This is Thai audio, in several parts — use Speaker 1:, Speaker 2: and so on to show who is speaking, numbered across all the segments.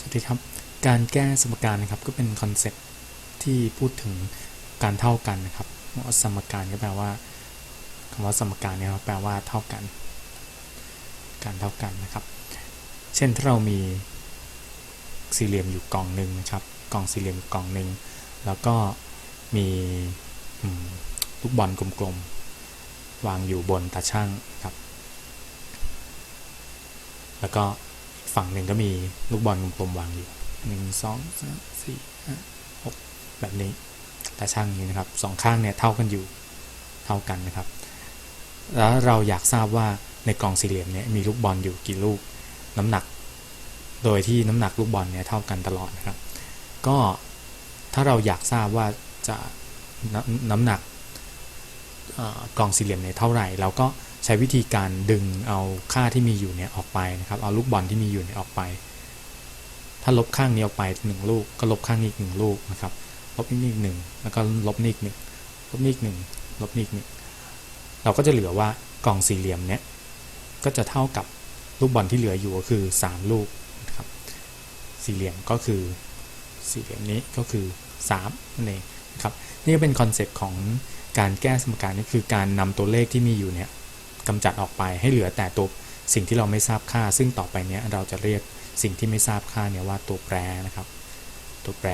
Speaker 1: สวัสดีครับ การแก้สมการนะครับก็เป็นคอนเซ็ปที่พูดถึงการเท่ากันนะครับว่าสมการก็แปลว่าคำว่าสมการเนี่ยแปลว่าเท่ากัน การเท่ากันนะครับ เช่นถ้าเรามีสี่เหลี่ยมอยู่กล่องหนึ่งนะครับ กล่องสี่เหลี่ยมกล่องหนึ่งแล้วก็มีลูกบอลกลมๆวางอยู่บนตาช่างครับ แล้วก็ ฝั่งหนึ่งก็มีลูกบอลกลมๆวางอยู่หนึ่งสองสามสี่ห้าหกแบบนี้ตาช่างนี้นะครับสองข้างเนี่ยเท่ากันอยู่เท่ากันนะครับ แล้วเราอยากทราบว่าในกล่องสี่เหลี่ยมเนี่ยมีลูกบอลอยู่กี่ลูกน้ำหนัก โดยที่น้ำหนักลูกบอลเนี่ยเท่ากันตลอดนะครับ ก็ถ้าเราอยากทราบว่าจะน้ำน้ำหนักกล่องสี่เหลี่ยมเนี่ยเท่าไหร่เราก็ ช้วิธีการดึงเอาค่าที่มีอยู่เนี่ยออกไปนะครับเอาลูกบอลที่มีอยู่เนี่ยออกไป ถ้าลบข้างนี้ออกไปหนึ่งลูก ก็ลบข้างนี้อีกหนึ่งลูกนะครับลบนี่อีกหนึ่งแล้วก็ลบนี่อีกหนึ่งลบนี่อีกหนึ่งลบนี่อีกหนึ่งเราก็จะเหลือว่ากล่องสี่เหลี่ยมเนี่ยก็จะเท่ากับลูกบอลที่เหลืออยู่ก็คือ 3 ลูกนะครับสี่เหลี่ยมก็คือสี่เหลี่ยมนี้ก็คือ3นั่นเองนะครับนี่ก็เป็นคอนเซปต์ของการแก้สมการนี่คือการนำตัวเลขที่มีอยู่เนี่ย กำจัดออกไปให้เหลือแต่ตัวสิ่งที่เราไม่ทราบค่า ซึ่งต่อไปเนี้ยเราจะเรียกสิ่งที่ไม่ทราบค่าเนี่ยว่าตัวแปรนะครับ ตัวแปร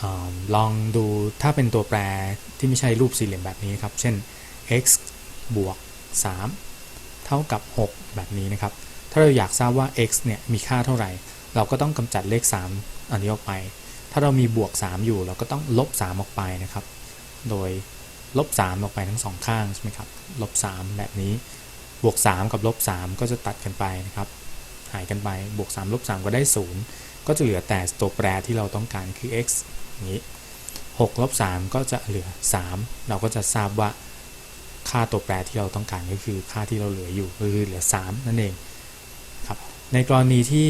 Speaker 1: ออลองดูถ้าเป็นตัวแปรที่ไม่ใช่รูปสี่เหลี่ยมแบบนี้ครับ เช่น x บวก 3 เท่ากับ 6 แบบนี้นะครับ ถ้าเราอยากทราบว่า x เนี่ยมีค่าเท่าไหร่ เราก็ต้องกำจัดเลข 3 อันนี้ออกไป ถ้าเรามีบวก 3 อยู่ เราก็ต้องลบ 3 ออกไปนะครับ โดย ลบ3ออกไปทั้งสองข้างใช่ไหมครับลบ3แบบนี้ บวก 3 กับลบ3ก็จะตัดกันไปนะครับ หายกันไป บวก3ลบ3ก็ได้ 0 ก็จะเหลือแต่ตัวแปรที่เราต้องการคือ x อย่างนี้6ลบ3ก็จะเหลือ 3 เราก็จะทราบว่าค่าตัวแปรที่เราต้องการก็คือค่าที่เราเหลืออยู่ก็คือเหลือ 3 นั่นเองครับ ในกรณีที่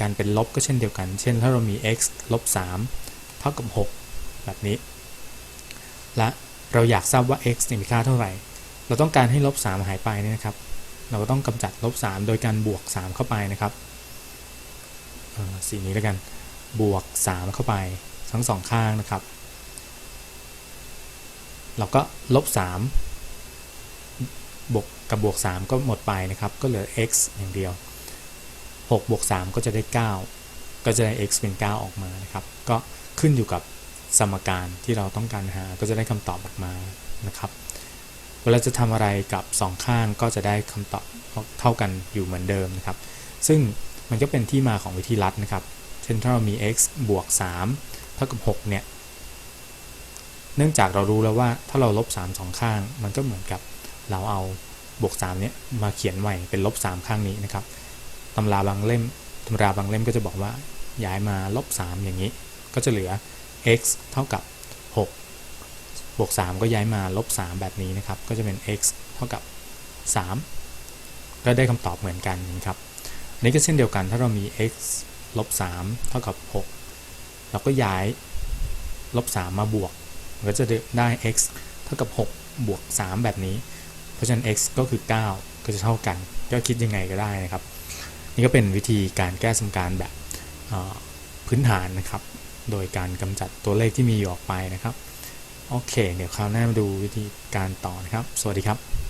Speaker 1: การเป็นลบก็เช่นเดียวกัน เช่น ถ้าเรามี x ลบ3เท่ากับ 6 แบบนี้ และ เราอยากทราบว่า x มีค่าเท่าไหร่ เราต้องการให้ลบ3หายไปเนี่ยนะครับ เราก็ต้องกำจัดลบ3โดยการบวก 3 เข้าไปนะครับสีนี้แล้วกัน บวก 3 เข้าไปทั้งสองข้างนะครับ เราก็ลบ3บวกกับบวก 3 ก็หมดไปนะครับ ก็เหลือ x อย่างเดียว6บวก3ก็จะได้ 9 ก็จะได้ x เป็น 9 ออกมานะครับ ก็ขึ้นอยู่กับ สมการที่เราต้องการหาก็จะได้คำตอบออกมานะครับเวลาจะทำอะไรกับ 2 ข้างก็จะได้คำตอบเท่ากันอยู่เหมือนเดิมนะครับ ซึ่งมันก็เป็นที่มาของวิธีลัดนะครับ เช่นถ้าเรามี x บวก3เท่ากับ6เนี่ย เนื่องจากเรารู้แล้วว่าถ้าเราลบ3สองข้าง มันก็เหมือนกับเราเอาบวก3เนี่ยมาเขียนใหม่เป็นลบ3ข้างนี้นะครับตำราบางเล่มตำราบางเล่มก็จะบอกว่าย้ายมาลบ3อย่างนี้ ก็จะเหลือ x เท่ากับ 6 บวก 3 ก็ย้ายมาลบ 3 แบบนี้นะครับ ก็จะเป็น x เท่ากับ 3 ก็ได้คำตอบเหมือนกันนะครับนี้ก็เช่นเดียวกันถ้าเรามี x ลบ 3 เท่ากับ 6 เราก็ย้ายลบ 3 มาบวก ก็จะได้ x เท่ากับ 6 บวก 3 แบบนี้ เพราะฉะนั้น x ก็คือ 9 ก็จะเท่ากัน ก็คิดยังไงก็ได้นะครับ นี่ก็เป็นวิธีการแก้สมการแบบพื้นฐานนะครับ โดยการกำจัดตัวเลขที่มีอยู่ออกไปนะครับ โอเค เดี๋ยวคราวหน้ามาดูวิธีการต่อนะครับ สวัสดีครับ